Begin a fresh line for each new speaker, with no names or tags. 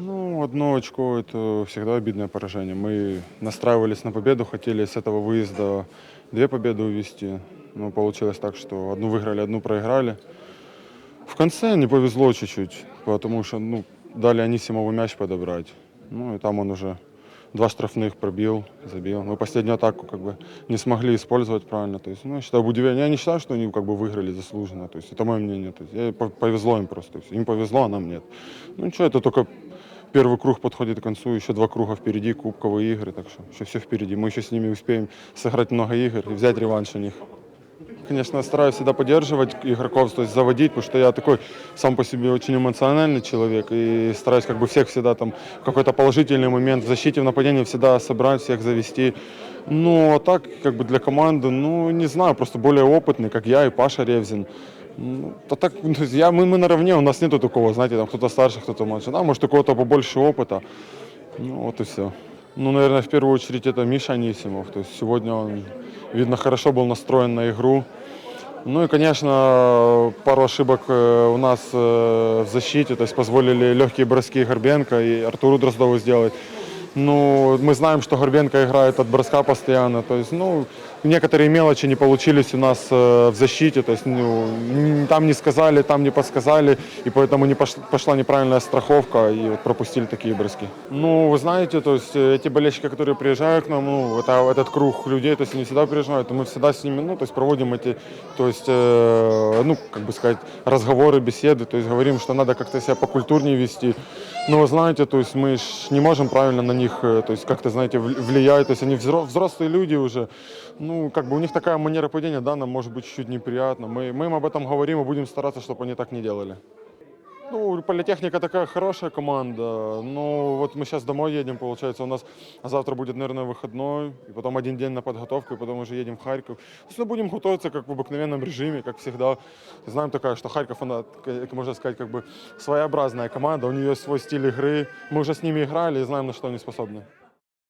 Ну, одно очко – это всегда обидное поражение. Мы настраивались на победу, хотели с этого выезда две победы увезти. Но получилось так, что одну выиграли, одну проиграли. В конце не повезло чуть-чуть, потому что ну, дали Анисимову мяч подобрать. Ну и там он уже два штрафных пробил, забил. Мы последнюю атаку как бы не смогли использовать правильно. То есть, ну, я считаю, удивление. Я не считаю, что они как бы выиграли заслуженно. То есть это мое мнение. То есть, я- по- повезло им просто. Им повезло, а нам нет. Ну ничего, это только первый круг подходит к концу, еще два круга впереди, кубковые игры, так что еще все впереди. Мы еще с ними успеем сыграть много игр и взять реванш у них. Конечно, стараюсь всегда поддерживать игроков, то есть заводить, потому что я такой сам по себе очень эмоциональный человек и стараюсь как бы всех всегда там какой-то положительный момент в защите, в нападении всегда собрать, всех завести. Ну, а так, как бы для команды, ну, не знаю, просто более опытный, как я и Паша Ревзин. Ну, так, ну, то есть я, мы, мы наравне, у нас нету такого, знаете, там кто-то старше, кто-то младше. Да, может, у кого-то побольше опыта. Ну, вот и все. Ну, наверное, в первую очередь это Миша Анисимов. То есть сегодня он, видно, хорошо был настроен на игру. Ну и, конечно, пару ошибок э, у нас э, в защите, то есть позволили легкие броски Горбенко и Артуру Дроздову сделать. Ну, мы знаем, что Горбенко играет от броска постоянно, то есть, ну, некоторые мелочи не получились у нас э, в защите, то есть, ну, там не сказали, там не подсказали, и поэтому не пош- пошла неправильная страховка, и вот пропустили такие броски. Ну, вы знаете, то есть, э, эти болельщики, которые приезжают к нам, ну, это этот круг людей, то есть, они всегда приезжают, и мы всегда с ними, ну, то есть, проводим эти, то есть, э, ну, как бы сказать, разговоры, беседы, то есть, говорим, что надо как-то себя покультурнее вести. Ну, вы знаете, то есть, мы не можем правильно на них, э, то есть, как-то, знаете, вл- влиять, то есть, они взро- взрослые люди уже, ну, как бы у них такая манера поведения, да, нам может быть чуть-чуть неприятно. Мы, мы им об этом говорим и будем стараться, чтобы они так не делали. Ну, политехника такая хорошая команда. Ну, вот мы сейчас домой едем, получается, у нас завтра будет, наверное, выходной, и потом один день на подготовку, и потом уже едем в Харьков. То мы будем готовиться как в обыкновенном режиме, как всегда. Знаем такая, что Харьков, она, можно сказать, как бы своеобразная команда, у нее свой стиль игры. Мы уже с ними играли и знаем, на что они способны.